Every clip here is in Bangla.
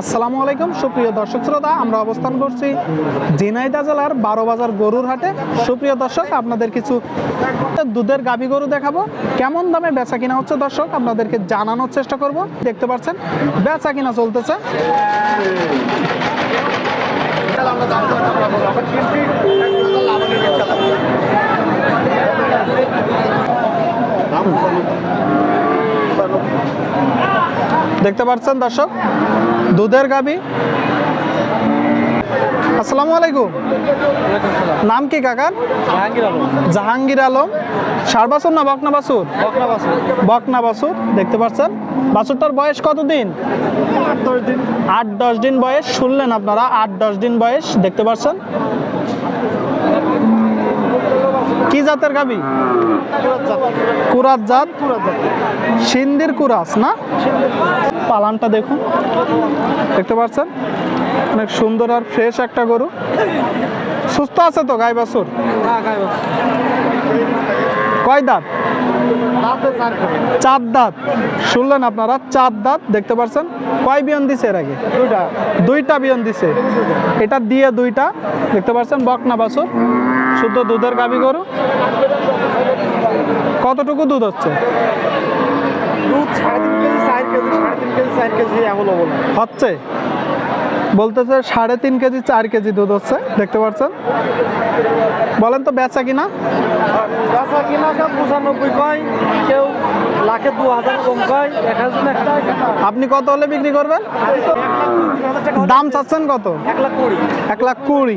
আসসালামু আলাইকুম, সুপ্রিয় দর্শক শ্রোতা, আমরা অবস্থান করছি ঝিনাইদহ জেলার বারো বাজার গরুর হাটে সুপ্রিয় দর্শক, আপনাদের কিছু দুধের গাভী গরু দেখাবো। কেমন দামে বেচা কিনা হচ্ছে দর্শক, আপনাদেরকে জানানোর চেষ্টা করব। দেখতে পাচ্ছেন, বেচা কিনা চলতেছে। দেখতে পাচ্ছেন দর্শক? দুধের গাভী আসসালামু আলাইকুম। নাম কি কাকার? জাহাঙ্গীর আলম। সার বাছুর না বকনা বাসুর বকনা বাছুর দেখতে পাচ্ছেন? বাসুরটার বয়স কতদিন? আট দশ দিন বয়স শুনলেন আপনারা আট দশ দিন বয়স দেখতে পাচ্ছেন? কি জাতের গাবি? কুরাত জাত। সিন্দির কুরাস, না? পালানটা দেখুন। দেখতে পাচ্ছেন? অনেক সুন্দর আর ফ্রেশ একটা গরু। সুস্থ আছে তো গাই বাছুর? কয় দাঁত? চার দাঁত। শুনলেন আপনারা, চার দাঁত, দেখতে পাচ্ছেন? কয় বিয়ন দিছে এর আগে? দুইটা বিয়ন দিছে। এটা দিয়ে দুইটা, দেখতে পাচ্ছেন? বকনা বাছুর। শুদ্ধ দুধের গাবি গরু? কতটুকু দুধ হচ্ছে? দুধ সাড়ে তিন কেজি চার কেজি সাড়ে তিন কেজি চার কেজি অ্যাভেলেবল হচ্ছে? বলতেছে সাড়ে তিন কেজি চার কেজি দুধ হচ্ছে দেখতে পাচ্ছেন? বলেন তো বেচা কিনা? কাঁচা কিনা কেউ পঁচানব্বই কয় কেউ লাখে দু হাজার কম কয় এক হাজার একটা আপনি কত হলে বিক্রি করবেন? দাম চাচ্ছেন কত? এক লাখ কুড়ি। এক লাখ কুড়ি।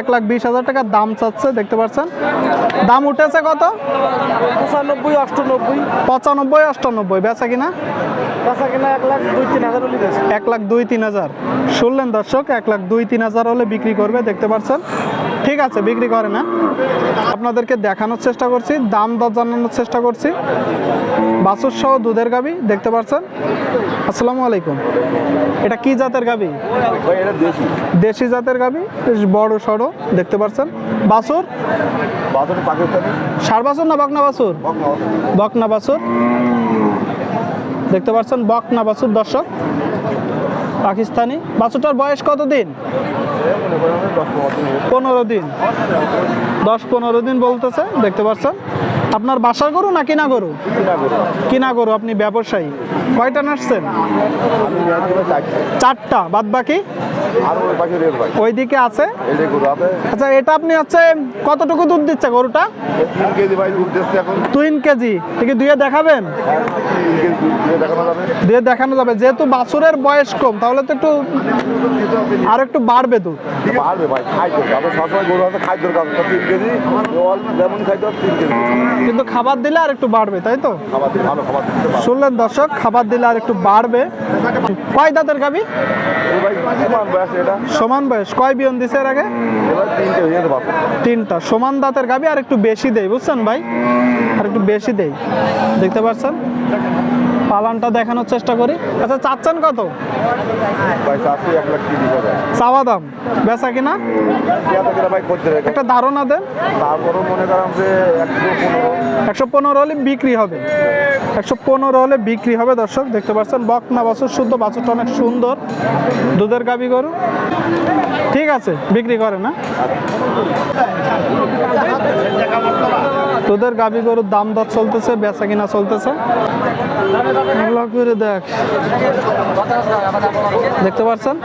এক লাখ বিশ হাজার টাকা দাম চাচ্ছে দেখতে পাচ্ছেন। দাম উঠেছে কত? পঁচানব্বই অষ্টানব্বই। পঁচানব্বই অষ্টানব্বই। বেচা কিনা? এক লাখ দুই তিন হাজার শুনলেন দর্শক এক লাখ দুই তিন হাজার হলে বিক্রি করবে দেখতে পাচ্ছেন। ঠিক আছে বিক্রি করে না। আপনাদেরকে দেখানোর চেষ্টা করছি দাম দর জানানোর চেষ্টা করছি। বাছুর সহ দুধের গাবি দেখতে পাচ্ছেন। আসসালামু আলাইকুম। এটা কি জাতের গাবি? দেশি। জাতের গাবি বেশ বড় সড়ো দেখতে পাচ্ছেন। বাছুর? সার বাছুর না বকনা বাছুর। বকনা বাছুর। দেখতে পাচ্ছেন বকনা বাছুর দর্শক। পাকিস্তানি। বাছুরটার বয়স কত দিন? পনেরো দিন। দশ পনেরো দিন বলতেছে দেখতে পাচ্ছেন। আপনার বাসার গরু না কিনা গরু? কিনা গরু, আপনি ব্যবসায়ী। কয়টা নাচছেন? চারটা বাদ বাকি ওইদিকে আছে? আচ্ছা এটা আপনি হচ্ছে কতটুকু দুধ দিচ্ছে গরুটা? তিন কেজি। দেখাবেন? দেখানো যাবে। যেহেতু বাছুরের বয়স কম, তাহলে তো একটু আর একটু বাড়বে দুধ। পারবে ভাই গরু তিন কেজি। কিন্তু খাবার দিলে আর একটু বাড়বে তাই তো? শুনলেন দর্শক খাবার দিলে আর একটু বাড়বে। কয় দাঁতের গাবি সমান বয়স কয় বিয়ন দিছে এর আগে? তিনটা সমান দাঁতের গাবি আর একটু বেশি দেয় বুঝছেন ভাই? আর একটু বেশি দেয়। দেখতে পাচ্ছেন? পালানটা দেখানোর চেষ্টা করি। আচ্ছা চাচ্ছেন কত? চাওয়া দাম। বেচা কিনা? একটা ধারণা দেন। তারপরেও মনে যে একশো পনেরো হলে বিক্রি হবে। একশো পনেরো হলে বিক্রি হবে দর্শক। দেখতে পাচ্ছেন বকনা বাছুর শুদ্ধ বাছুরটা অনেক সুন্দর। দুধের গাবি গরু। ঠিক আছে বিক্রি করে না। দুধের গাবি গরুর দাম দর চলতেছে বেচা কিনা চলতেছে? দেখ। দেখতে পাচ্ছেন